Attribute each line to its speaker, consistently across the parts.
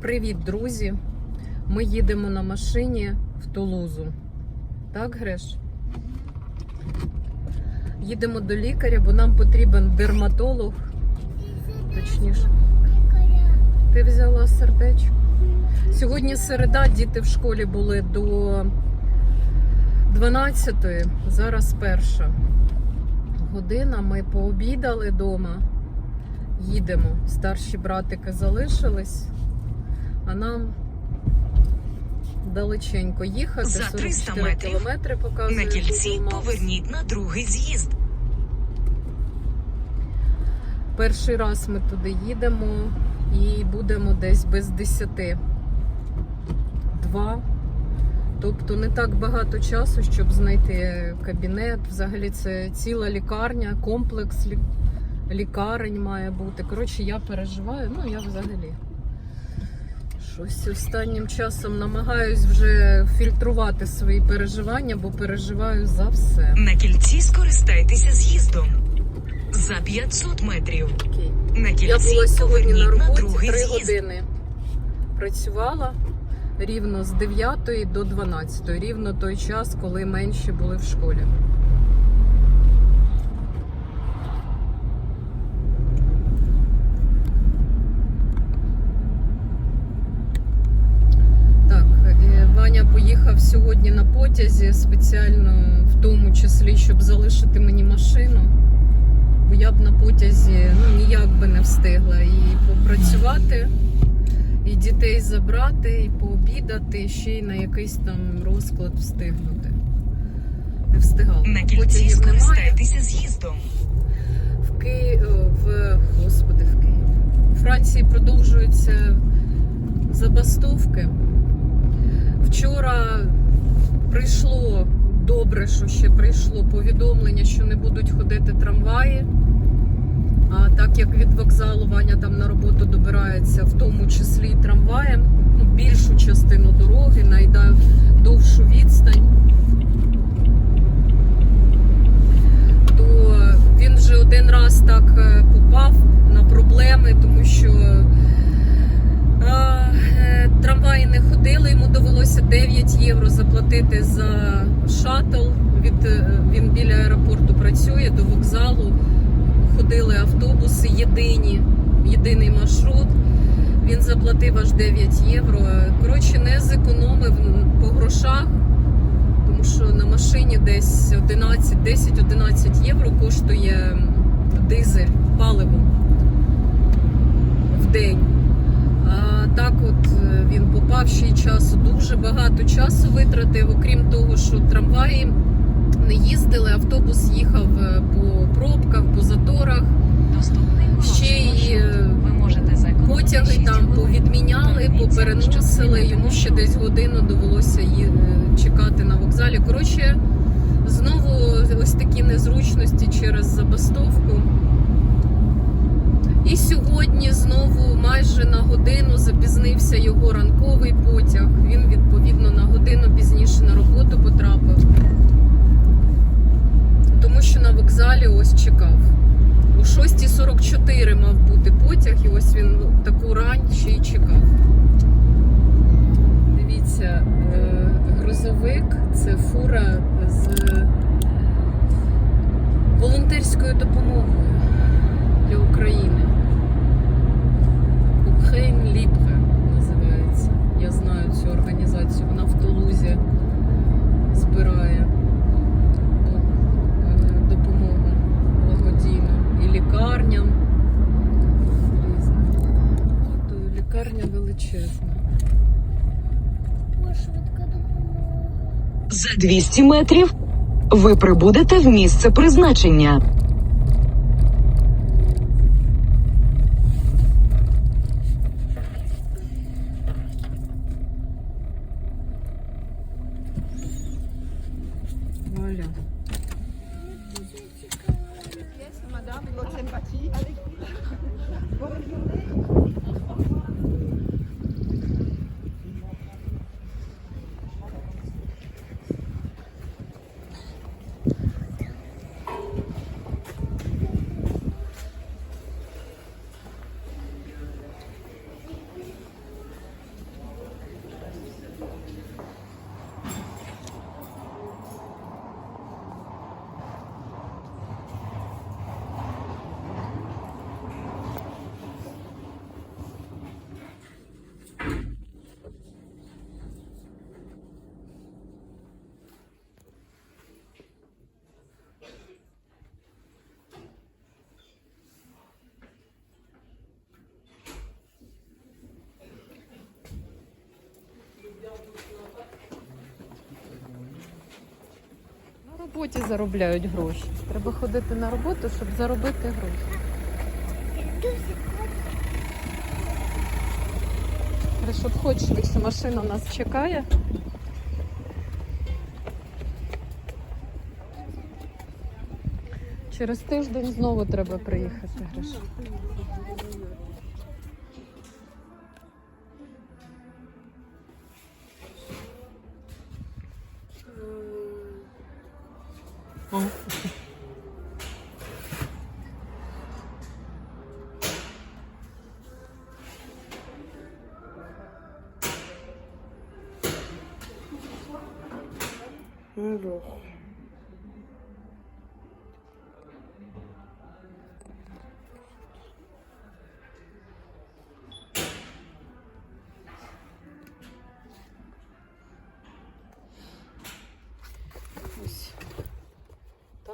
Speaker 1: Привіт, друзі! Ми їдемо на машині в Тулузу. Так, Греш? Їдемо до лікаря, бо нам потрібен дерматолог. Точніше, ти взяла сердечко. Сьогодні середа, діти в школі були до 12-ї, зараз перша година. Ми пообідали вдома. Їдемо. Старші братики залишились, а нам далеченько їхати.
Speaker 2: За 300 метрів
Speaker 1: кілометри показує
Speaker 2: На кільці поверніть на другий з'їзд.
Speaker 1: Перший раз ми туди їдемо і будемо десь без 10. Два. Тобто не так багато часу, щоб знайти кабінет. Взагалі це ціла лікарня, комплекс лікарень має бути. Коротше, я переживаю, ну я взагалі. Щось останнім часом намагаюсь вже фільтрувати свої переживання, бо переживаю за все.
Speaker 2: На кільці скористайтеся з'їздом. За 500 метрів.
Speaker 1: Окей.
Speaker 2: На
Speaker 1: Я була сьогодні на роботі 3 години. Працювала рівно з 9 до 12, рівно той час, коли менші були в школі. Так, е, Ваня поїхав сьогодні на потязі спеціально в тому числі, щоб залишити мені машину. Бо я б на потязі ну, ніяк би не встигла і попрацювати, і дітей забрати, і пообідати, і ще й на якийсь там розклад встигнути. Не встигала.
Speaker 2: На кільці скористайтеся з'їздом.
Speaker 1: В Києві, в Господи, в Києві. У Франції продовжуються забастовки. Вчора прийшло добре, що ще прийшло повідомлення, що не будуть ходити трамваї. А так як від вокзалу Ваня там на роботу добирається, в тому числі трамваєм, ну, більшу частину дороги, найдовшу відстань. то він вже один раз так е, попав на проблеми, тому що трамваї не ходили, йому довелося 9 євро заплатити за шатл. Від, е, він біля аеропорту працює до вокзалу. Ходили автобуси єдині, єдиний маршрут. Він заплатив аж 9 євро. Коротше, не зекономив по грошах тому що на машині десь 11, 10-11 євро коштує дизель, паливо в день. А так от е, він ще й часу, дуже багато часу витратив, окрім того, що трамваї не їздили, автобус їхав е, по пробках, по заторах.
Speaker 2: Доступний
Speaker 1: Ще й
Speaker 2: Ви можете
Speaker 1: Потяги там повідміняли, попереносили. Йому ще десь годину довелося е, чекати на вокзалі. Коротше, знову ось такі незручності через забастовку. І сьогодні знову майже на годину запізнився його ранковий потяг. Він відповідно на годину пізніше на роботу потрапив. Тому що на вокзалі ось чекав. О 6.44 мав бути потяг, і ось він таку рань ще й чекав. Дивіться, е, грузовик це фура з волонтерською допомогою для України. Ukraine Libre називається. Я знаю цю організацію. Вона в Тулузі збирає е, допомогу благодійну і лікарням. різним. Тобто лікарня величезна.
Speaker 2: За 200 метрів ви прибудете в місце призначення.
Speaker 1: Роботі заробляють гроші. Треба ходити на роботу, щоб заробити гроші. Хорошо, входь швидше, машина нас чекає. Через тиждень знову треба приїхати, Гриша. Ось.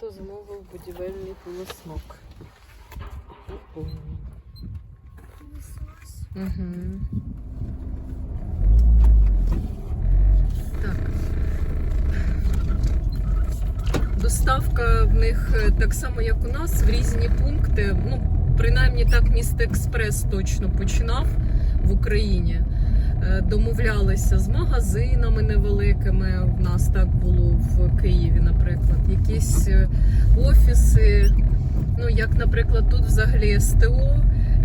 Speaker 1: Тато замовив будівельний полосмок. Угу. Так. Доставка в них е, так само, як у нас, в різні пункти. Ну, принаймні так міст Експрес точно починав в Україні. Е, Домовлялися з магазинами невеликими. В нас так було в Києві, наприклад, якісь е, офіси. Ну, як, наприклад, тут взагалі СТО,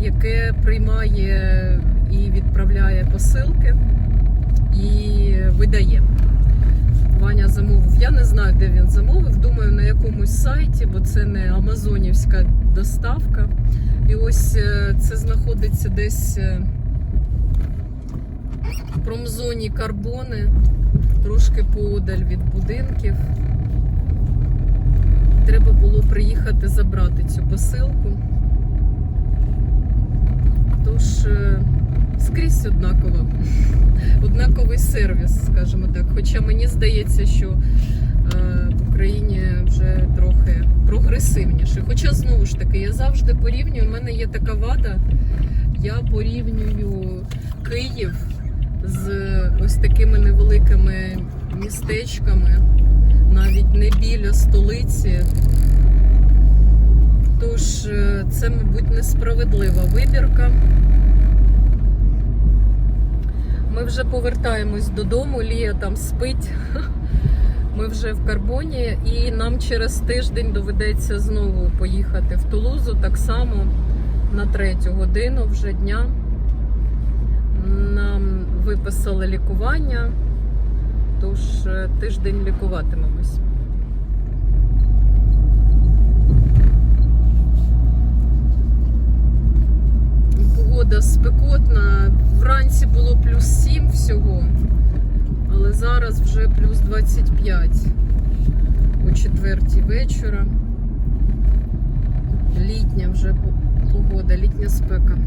Speaker 1: яке приймає і відправляє посилки і видає. Ваня замовив. Я не знаю, де він замовив. Думаю, на якомусь сайті, бо це не амазонівська доставка. І ось е, це знаходиться десь промзоні карбони, трошки поодаль від будинків. Треба було приїхати забрати цю посилку. Тож е, скрізь однаково. Однаковий сервіс, скажімо так. Хоча мені здається, що е, в Україні вже трохи прогресивніше. Хоча знову ж таки, я завжди порівнюю. У мене є така вада. Я порівнюю Київ з ось такими невеликими містечками, навіть не біля столиці. Тож е, це, мабуть, несправедлива вибірка. Ми вже повертаємось додому, Лія там спить. Ми вже в карбоні, і нам через тиждень доведеться знову поїхати в Тулузу, так само на третю годину вже дня. Нам виписали лікування, тож е, тиждень лікуватимемось. Погода спекотна. Вранці було плюс 7 всього, але зараз вже плюс 25 о четвертій вечора. Літня вже погода, літня спека.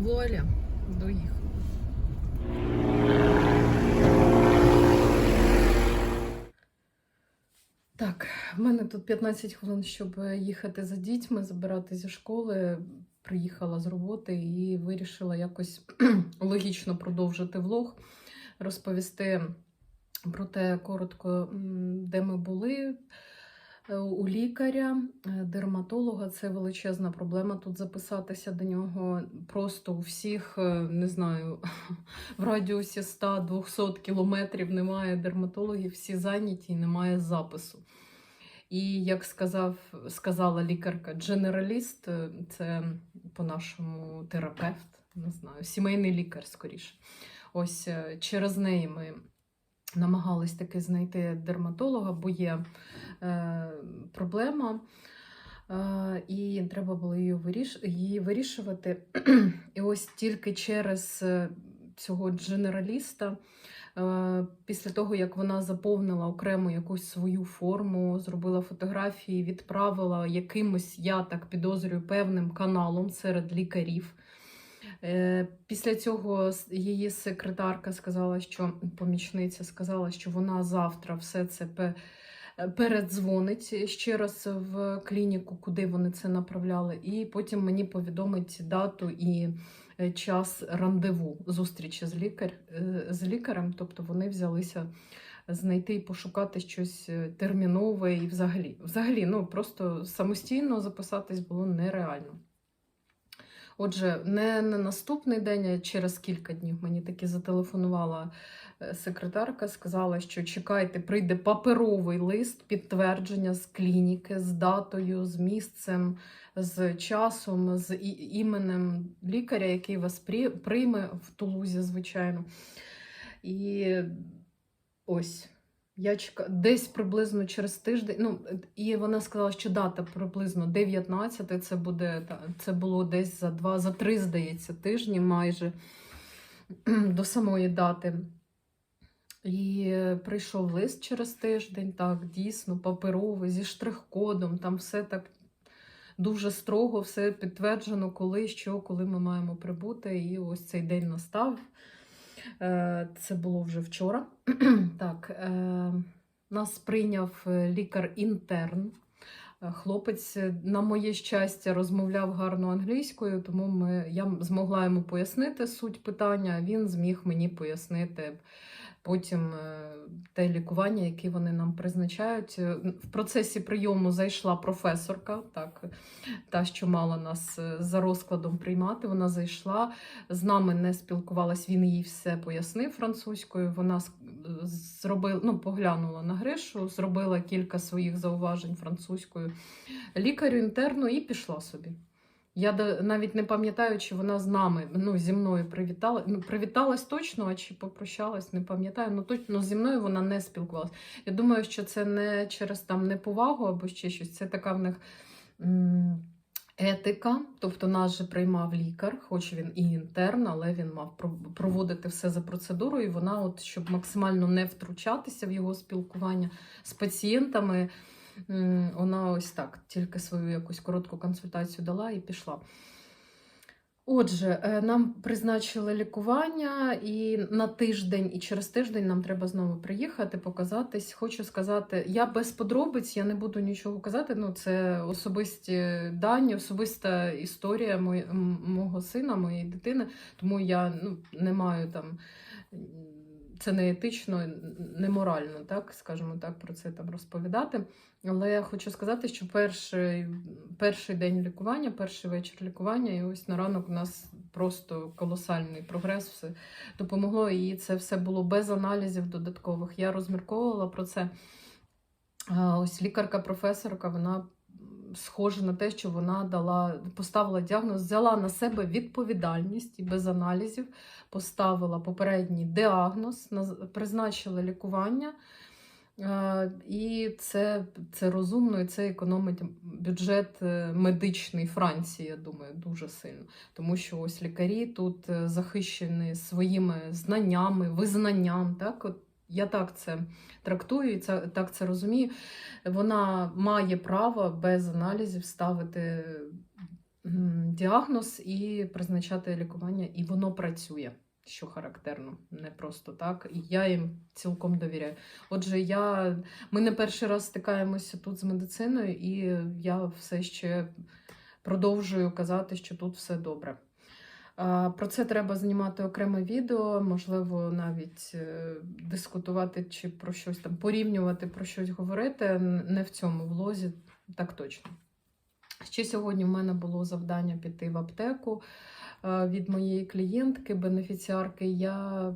Speaker 1: Вуаля, доїхав. Так, в мене тут 15 хвилин, щоб їхати за дітьми, забирати зі школи. Приїхала з роботи і вирішила якось логічно продовжити влог, розповісти Проте коротко, де ми були. Е, У лікаря, е, дерматолога це величезна проблема. Тут записатися до нього просто у всіх, е, не знаю, в радіусі 100-200 кілометрів немає дерматологів, всі зайняті і немає запису. І як сказав, сказала лікарка, дженераліст е, це по-нашому терапевт, не знаю, сімейний лікар скоріше. Ось е, через неї ми намагались таки знайти дерматолога, бо є е, проблема. Е, і треба було її, вирішувати. І ось тільки через цього дженераліста, після того, як вона заповнила окремо якусь свою форму, зробила фотографії, відправила якимось, я так підозрюю, певним каналом серед лікарів. Е, Після цього її секретарка сказала, що помічниця сказала, що вона завтра все це е, передзвонить ще раз в клініку, куди вони це направляли, і потім мені повідомить дату і е, час рандеву зустрічі з, лікар, е, з лікарем. Тобто вони взялися знайти і пошукати щось е, термінове і взагалі. Взагалі, ну просто самостійно записатись було нереально. Отже, не на наступний день, а через кілька днів мені таки зателефонувала е, секретарка, сказала, що чекайте, прийде паперовий лист підтвердження з клініки, з датою, з місцем, з часом, з іменем лікаря, який вас прийме в Тулузі, звичайно. І ось. Я чекаю десь приблизно через тиждень. Ну, і вона сказала, що дата приблизно 19, це буде це було десь за два, за три, здається, тижні майже до самої дати. І прийшов лист через тиждень, так, дійсно, паперовий, зі штрих-кодом, там все так дуже строго, все підтверджено, коли, що, коли ми маємо прибути. І ось цей день настав. Е, Це було вже вчора. так, е, нас прийняв е, лікар-інтерн. Хлопець, на моє щастя, розмовляв гарно англійською, тому ми, я змогла йому пояснити суть питання, він зміг мені пояснити потім е, те лікування, яке вони нам призначають. Е, В процесі прийому зайшла професорка, так, та, що мала нас е, за розкладом приймати. Вона зайшла, з нами не спілкувалась, він їй все пояснив французькою. Вона зробила, ну, поглянула на Гришу, зробила кілька своїх зауважень французькою лікарю інтерну і пішла собі. Я навіть не пам'ятаю, чи вона з нами, ну, зі мною привітала. Ну, привіталась точно, а чи попрощалась, не пам'ятаю. Ну, точно зі мною вона не спілкувалась. Я думаю, що це не через там неповагу або ще щось. Це така в них. Етика, тобто нас же приймав лікар, хоч він і інтерн, але він мав про- проводити все за процедурою. І вона, от, щоб максимально не втручатися в його спілкування з пацієнтами, вона ось так тільки свою якусь коротку консультацію дала і пішла. Отже, е, нам призначили лікування і на тиждень, і через тиждень нам треба знову приїхати, показатись. Хочу сказати, я без подробиць, я не буду нічого казати. Ну, це особисті дані, особиста історія мого сина, моєї дитини. Тому я ну, не маю там. Це не етично, не морально, так скажімо так, про це там розповідати. Але я хочу сказати, що перший, перший день лікування, перший вечір лікування, і ось на ранок у нас просто колосальний прогрес. Все допомогло, і це все було без аналізів додаткових. Я розмірковувала про це. Ось лікарка-професорка, вона схожа на те, що вона дала, поставила діагноз, взяла на себе відповідальність і без аналізів поставила попередній діагноз, призначила лікування. Е, І це, це розумно, і це економить бюджет е, медичний Франції, я думаю, дуже сильно. Тому що ось лікарі тут е, захищені своїми знаннями, визнанням. Так? От я так це трактую і це, так це розумію. Вона має право без аналізів ставити діагноз і призначати лікування, і воно працює. Що характерно, не просто так. І я їм цілком довіряю. Отже, я, ми не перший раз стикаємося тут з медициною, і я все ще продовжую казати, що тут все добре. Про це треба знімати окреме відео, можливо, навіть е, дискутувати чи про щось там порівнювати, про щось говорити. Не в цьому влозі, так точно. Ще сьогодні в мене було завдання піти в аптеку е, від моєї клієнтки, бенефіціарки. Я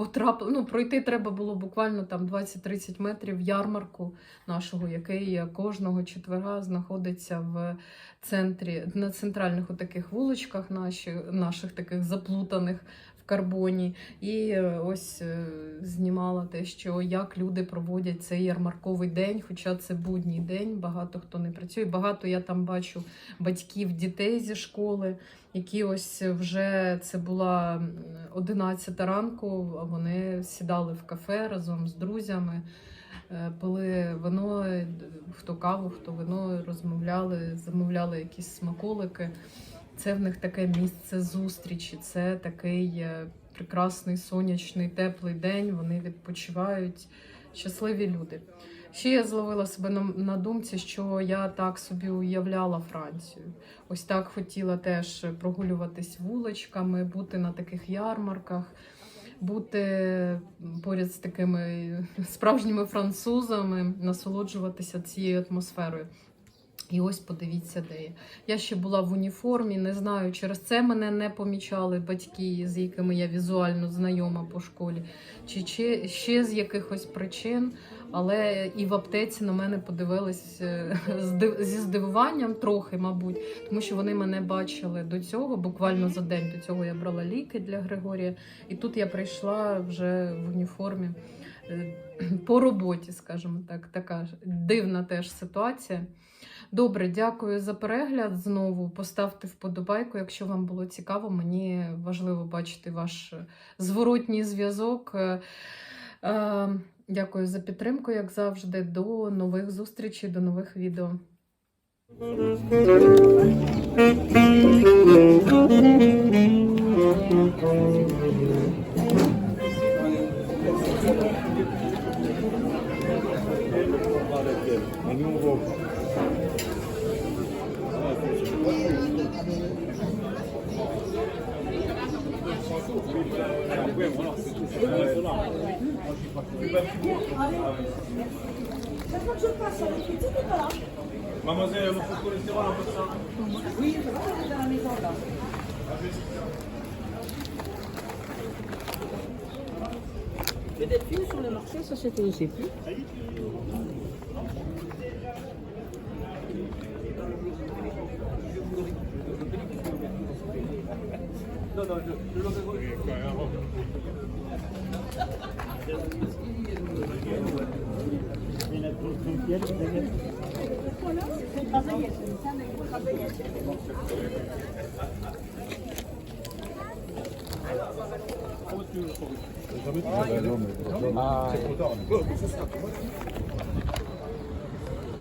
Speaker 1: м, потрапила, ну, пройти треба було буквально там 20-30 метрів ярмарку нашого, який кожного четверга знаходиться в центрі, на центральних таких вуличках наші, наших таких заплутаних карбоні. І е, ось е, знімала те, що як люди проводять цей ярмарковий день, хоча це будній день, багато хто не працює. Багато я там бачу батьків дітей зі школи, які ось вже це була м, 11 ранку, а вони сідали в кафе разом з друзями. е, Пили вино, хто каву, хто вино, розмовляли, замовляли якісь смаколики. Це в них таке місце зустрічі, це такий е, прекрасний сонячний, теплий день. Вони відпочивають, щасливі люди. Ще я зловила себе на, на думці, що я так собі уявляла Францію. Ось так хотіла теж прогулюватись вуличками, бути на таких ярмарках, бути поряд з такими справжніми французами, насолоджуватися цією атмосферою. І ось подивіться, де я. Я ще була в уніформі, не знаю, через це мене не помічали батьки, з якими я візуально знайома по школі, чи, чи ще з якихось причин. Але і в аптеці на мене подивились е, зі здивуванням трохи, мабуть, тому що вони мене бачили до цього. Буквально за день до цього я брала ліки для Григорія. І тут я прийшла вже в уніформі е, по роботі, скажімо так. Така дивна теж ситуація. Добре, дякую за перегляд. Знову поставте вподобайку, якщо вам було цікаво. Мені важливо бачити ваш зворотній зв'язок. Е, е, Дякую за підтримку, як завжди. До нових зустрічей, до нових відео. je passe sur les petits, t'es pas là.
Speaker 3: Mademoiselle, vous faites cholestérol un peu ça Oui, je vais dans la maison
Speaker 4: là. Le delphine sur le marché, ça c'était aussi. Non, non,
Speaker 3: je, Aa,